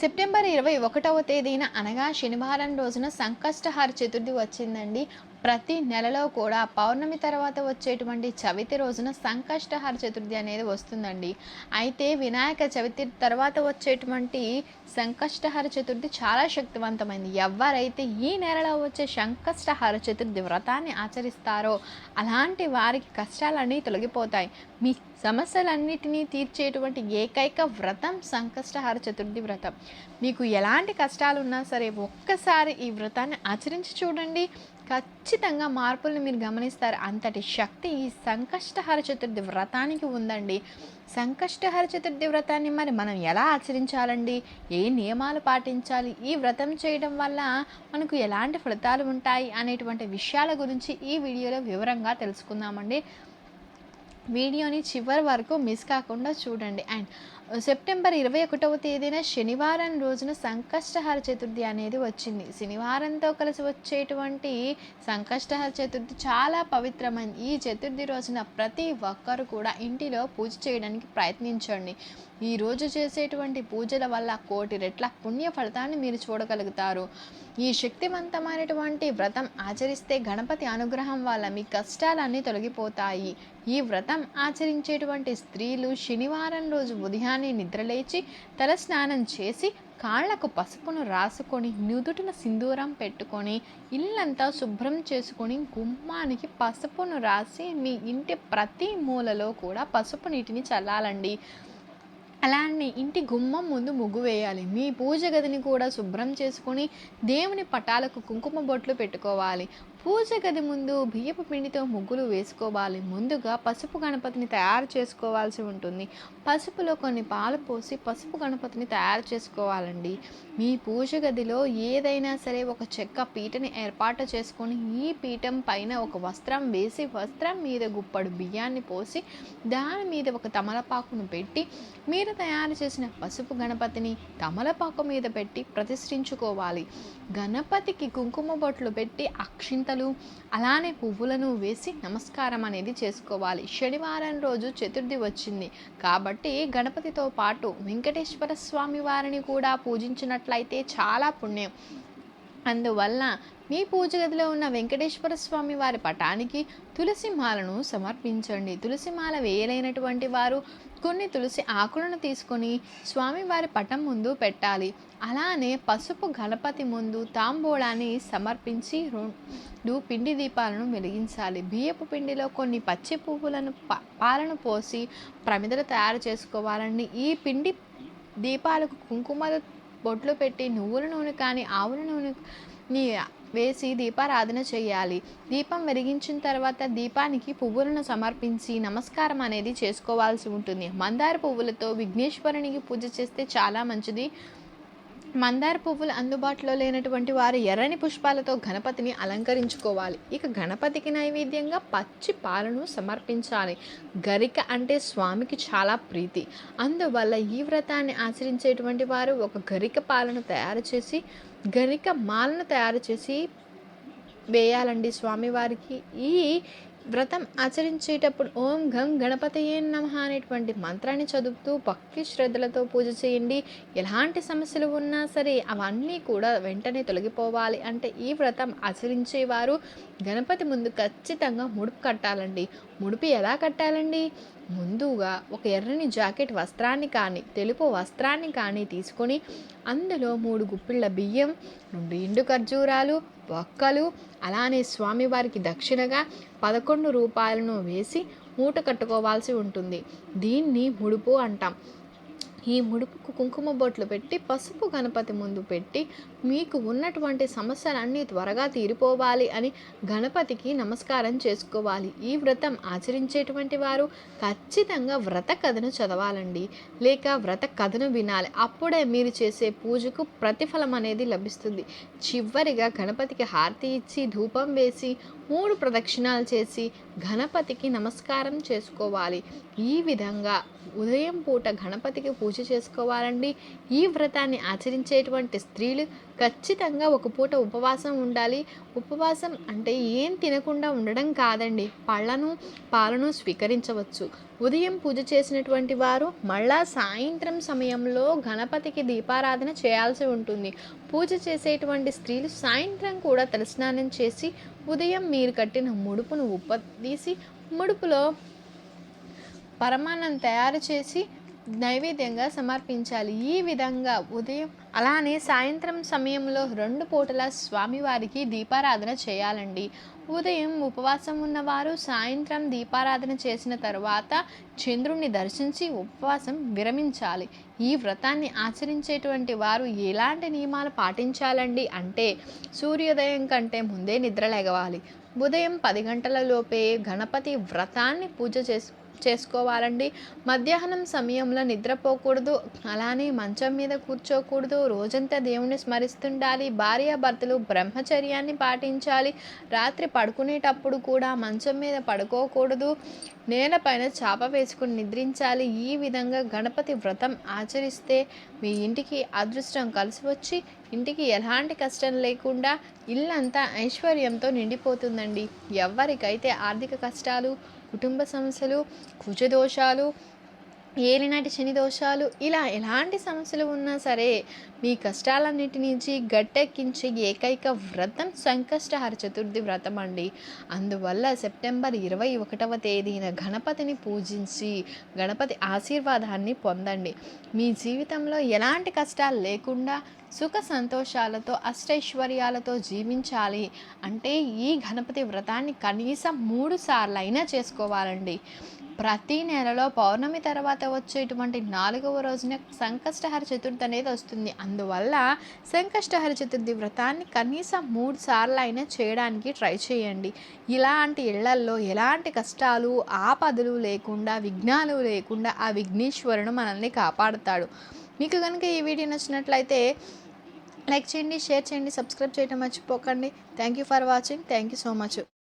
September ఇరవై ఒకటవ తేదీన అనగా శనివారం రోజున సంకష్టహార చతుర్థి వచ్చిందండి. ప్రతి నెలలో కూడా పౌర్ణమి తర్వాత వచ్చేటువంటి చవితి రోజున సంకష్టహార చతుర్థి అనేది వస్తుందండి. అయితే వినాయక చవితి తర్వాత వచ్చేటువంటి సంకష్టహార చతుర్థి చాలా శక్తివంతమైంది. ఎవరైతే ఈ నెలలో వచ్చే సంకష్టహార చతుర్థి వ్రతాన్ని ఆచరిస్తారో అలాంటి వారికి కష్టాలన్నీ తొలగిపోతాయి. మీ సమస్యలన్నిటినీ తీర్చేటువంటి ఏకైక వ్రతం సంకష్టహార చతుర్థి వ్రతం. మీకు ఎలాంటి కష్టాలు ఉన్నా సరే ఒక్కసారి ఈ వ్రతాన్ని ఆచరించి చూడండి. ఖచ్చితంగా మార్పులను మీరు గమనిస్తారు. అంతటి శక్తి ఈ సంకష్టహర చతుర్థి వ్రతానికి ఉందండి. సంకష్టహర చతుర్థి వ్రతాన్ని మరి మనం ఎలా ఆచరించాలండి? ఏ నియమాలు పాటించాలి? ఈ వ్రతం చేయడం వల్ల మనకు ఎలాంటి ఫలితాలు ఉంటాయి? అనేటువంటి విషయాల గురించి ఈ వీడియోలో వివరంగా తెలుసుకుందామండి. వీడియోని చివరి వరకు మిస్ కాకుండా చూడండి. అండ్ సెప్టెంబర్ ఇరవై ఒకటవ తేదీన శనివారం రోజున సంకష్టహార చతుర్థి అనేది వచ్చింది. శనివారంతో కలిసి వచ్చేటువంటి సంకష్టహార చతుర్థి చాలా పవిత్రమైంది ఈ చతుర్థి రోజున ప్రతి ఒక్కరు కూడా ఇంటిలో పూజ చేయడానికి ప్రయత్నించండి. ఈ రోజు చేసేటువంటి పూజల వల్ల కోటి రెట్ల పుణ్య ఫలితాన్ని మీరు చూడగలుగుతారు. ఈ శక్తివంతమైనటువంటి వ్రతం ఆచరిస్తే గణపతి అనుగ్రహం వల్ల మీ కష్టాలన్నీ తొలగిపోతాయి. ఈ వ్రతం ఆచరించేటువంటి స్త్రీలు శనివారం రోజు ఉదయాన్నే నిద్రలేచి తల స్నానం చేసి కాళ్ళకు పసుపును రాసుకొని నుదుటిన సింధూరం పెట్టుకొని ఇల్లంతా శుభ్రం చేసుకొని గుమ్మానికి పసుపును రాసి మీ ఇంటి ప్రతి మూలలో కూడా పసుపు నీటిని చల్లాలండి. అలానే ఇంటి గుమ్మం ముందు ముగ్గు వేయాలి. మీ పూజ గదిని కూడా శుభ్రం చేసుకొని దేవుని పటాలకు కుంకుమ బొట్లు పెట్టుకోవాలి. పూజ గది ముందు బియ్యపు పిండితో ముగ్గులు వేసుకోవాలి. ముందుగా పసుపు గణపతిని తయారు చేసుకోవాల్సి ఉంటుంది. పసుపులో కొన్ని పాలు పోసి పసుపు గణపతిని తయారు చేసుకోవాలండి. మీ పూజ గదిలో ఏదైనా సరే ఒక చెక్క పీటని ఏర్పాటు చేసుకొని ఈ పీఠం పైన ఒక వస్త్రం వేసి వస్త్రం మీద గుప్పడు బియ్యాన్ని పోసి దాని మీద ఒక తమలపాకును పెట్టి మీరు తయారు చేసిన పసుపు గణపతిని తమలపాకు మీద పెట్టి ప్రతిష్ఠించుకోవాలి. గణపతికి కుంకుమ బొట్లు పెట్టి అక్షింతలు అలానే పువ్వులను వేసి నమస్కారం అనేది చేసుకోవాలి. శనివారం రోజు చతుర్థి వచ్చింది. కాబట్టి గణపతితో పాటు వెంకటేశ్వర స్వామి వారిని కూడా పూజించినట్లయితే చాలా పుణ్యం. అందువల్ల మీ పూజ గదిలో ఉన్న వెంకటేశ్వర స్వామి వారి పటానికి తులసి మాలను సమర్పించండి. తులసి మాల వేయలేనటువంటి వారు కొన్ని తులసి ఆకులను తీసుకొని స్వామివారి పటం ముందు పెట్టాలి. అలానే పసుపు గణపతి ముందు తాంబూలాన్ని సమర్పించి రెండు పిండి దీపాలను వెలిగించాలి. బియ్యపు పిండిలో కొన్ని పచ్చి పువ్వులను పాలను పోసి ప్రమిదలు తయారు చేసుకోవాలండి. ఈ పిండి దీపాలకు కుంకుమ బొట్లు పెట్టి నువ్వుల నూనె కానీ ఆవుల నూనెని వేసి దీపారాధన చేయాలి. దీపం వెలిగించిన తర్వాత దీపానికి పువ్వులను సమర్పించి నమస్కారం అనేది చేసుకోవాల్సి ఉంటుంది. మందార పువ్వులతో విఘ్నేశ్వరునికి పూజ చేస్తే చాలా మంచిది. మందార పువ్వులు అందుబాటులో లేనటువంటి వారు ఎర్రని పుష్పాలతో గణపతిని అలంకరించుకోవాలి. ఇక గణపతికి నైవేద్యంగా పచ్చి పాలను సమర్పించాలి. గరిక అంటే స్వామికి చాలా ప్రీతి. అందువల్ల ఈ వ్రతాన్ని ఆచరించేటువంటి వారు ఒక గరిక పాలను తయారు చేసి గరిక మాలను తయారు చేసి వేయాలండి స్వామివారికి. ఈ వ్రతం ఆచరించేటప్పుడు ఓం గం గణపతయే నమ అనేటువంటి మంత్రాన్ని చదువుతూ భక్తి శ్రద్ధలతో పూజ చేయండి. ఎలాంటి సమస్యలు ఉన్నా సరే అవన్నీ కూడా వెంటనే తొలగిపోవాలి అంటే ఈ వ్రతం ఆచరించేవారు గణపతి ముందు ఖచ్చితంగా ముడుపు కట్టాలండి. ముడుపు ఎలా కట్టాలండి? ముందుగా ఒక ఎర్రని జాకెట్ వస్త్రాన్ని కానీ తెలుపు వస్త్రాన్ని కానీ తీసుకొని అందులో మూడు గుప్పిళ్ళ బియ్యం రెండు ఎండు ఖర్జూరాలు ఒక్కలు అలానే స్వామివారికి దక్షిణగా పదకొండు రూపాయలను వేసి మూట కట్టుకోవాల్సి ఉంటుంది. దీన్ని ముడుపు అంటాం. ఈ ముడుపుకు కుంకుమ బొట్లు పెట్టి పసుపు గణపతి ముందు పెట్టి మీకు ఉన్నటువంటి సమస్యలన్నీ త్వరగా తీరిపోవాలి అని గణపతికి నమస్కారం చేసుకోవాలి. ఈ వ్రతం ఆచరించేటువంటి వారు ఖచ్చితంగా వ్రత కథను చదవాలండి. లేక వ్రత కథను వినాలి. అప్పుడే మీరు చేసే పూజకు ప్రతిఫలం అనేది లభిస్తుంది. చివరిగా గణపతికి హారతి ఇచ్చి ధూపం వేసి మూడు ప్రదక్షిణాలు చేసి గణపతికి నమస్కారం చేసుకోవాలి. ఈ విధంగా ఉదయం పూట గణపతికి పూజ చేసుకోవాలండి. ఈ వ్రతాన్ని ఆచరించేటువంటి స్త్రీలు ఖచ్చితంగా ఒక పూట ఉపవాసం ఉండాలి. ఉపవాసం అంటే ఏం తినకుండా ఉండడం కాదండి. పళ్ళను పాలను స్వీకరించవచ్చు. ఉదయం పూజ చేసినటువంటి వారు మళ్ళా సాయంత్రం సమయంలో గణపతికి దీపారాధన చేయాల్సి ఉంటుంది. పూజ చేసేటువంటి స్త్రీలు సాయంత్రం కూడా తలస్నానం చేసి ఉదయం మీరు కట్టిన ముడుపును ఉప్పదీసి ముడుపులో పరమాన్నం తయారు చేసి నైవేద్యంగా సమర్పించాలి. ఈ విధంగా ఉదయం అలానే సాయంత్రం సమయంలో రెండు పూటల స్వామివారికి దీపారాధన చేయాలండి. ఉదయం ఉపవాసం ఉన్నవారు సాయంత్రం దీపారాధన చేసిన తర్వాత చంద్రుణ్ణి దర్శించి ఉపవాసం విరమించాలి. ఈ వ్రతాన్ని ఆచరించేటువంటి వారు ఎలాంటి నియమాలు పాటించాలండి అంటే సూర్యోదయం కంటే ముందే నిద్ర లేగవాలి. ఉదయం పది గంటల లోపే గణపతి వ్రతాన్ని పూజ చేసి చేసుకోవాలండి. మధ్యాహ్నం సమయంలో నిద్రపోకూడదు. అలానే మంచం మీద కూర్చోకూడదు. రోజంతా దేవుణ్ణి స్మరిస్తుండాలి. భార్యాభర్తలు బ్రహ్మచర్యాన్ని పాటించాలి. రాత్రి పడుకునేటప్పుడు కూడా మంచం మీద పడుకోకూడదు. నేలపైన చాప వేసుకుని నిద్రించాలి. ఈ విధంగా గణపతి వ్రతం ఆచరిస్తే మీ ఇంటికి అదృష్టం కలిసి వచ్చి ఇంటికి ఎలాంటి కష్టం లేకుండా ఇల్లంతా ఐశ్వర్యంతో నిండిపోతుందండి. ఎవరికైతే ఆర్థిక కష్టాలు కుటుంబ సమస్యలు కుజదోషాలు ఏలినాటి శని దోషాలు ఇలా ఎలాంటి సమస్యలు ఉన్నా సరే మీ కష్టాలన్నిటి నుంచి గట్టెక్కించే ఏకైక వ్రతం సంకష్టహర చతుర్థి వ్రతం అండి. అందువల్ల సెప్టెంబర్ ఇరవై ఒకటవ తేదీన గణపతిని పూజించి గణపతి ఆశీర్వాదాన్ని పొందండి. మీ జీవితంలో ఎలాంటి కష్టాలు లేకుండా సుఖ సంతోషాలతో అష్టైశ్వర్యాలతో జీవించాలి అంటే ఈ గణపతి వ్రతాన్ని కనీసం మూడు సార్లు అయినా చేసుకోవాలండి. ప్రతి నెలలో పౌర్ణమి తర్వాత వచ్చేటువంటి నాలుగవ రోజున సంకష్టహర చతుర్థి అనేది వస్తుంది. అందువల్ల సంకష్టహర చతుర్థి వ్రతాన్ని కనీసం మూడు సార్లు అయినా చేయడానికి ట్రై చేయండి. ఇలాంటి ఇళ్ళల్లో ఎలాంటి కష్టాలు ఆపదలు లేకుండా విఘ్నాలు లేకుండా ఆ విఘ్నేశ్వరుడు మనల్ని కాపాడుతాడు. మీకు కనుక ఈ వీడియో నచ్చినట్లయితే లైక్ చేయండి షేర్ చేయండి సబ్స్క్రైబ్ చేయడం మర్చిపోకండి. Thank you for watching thank you so much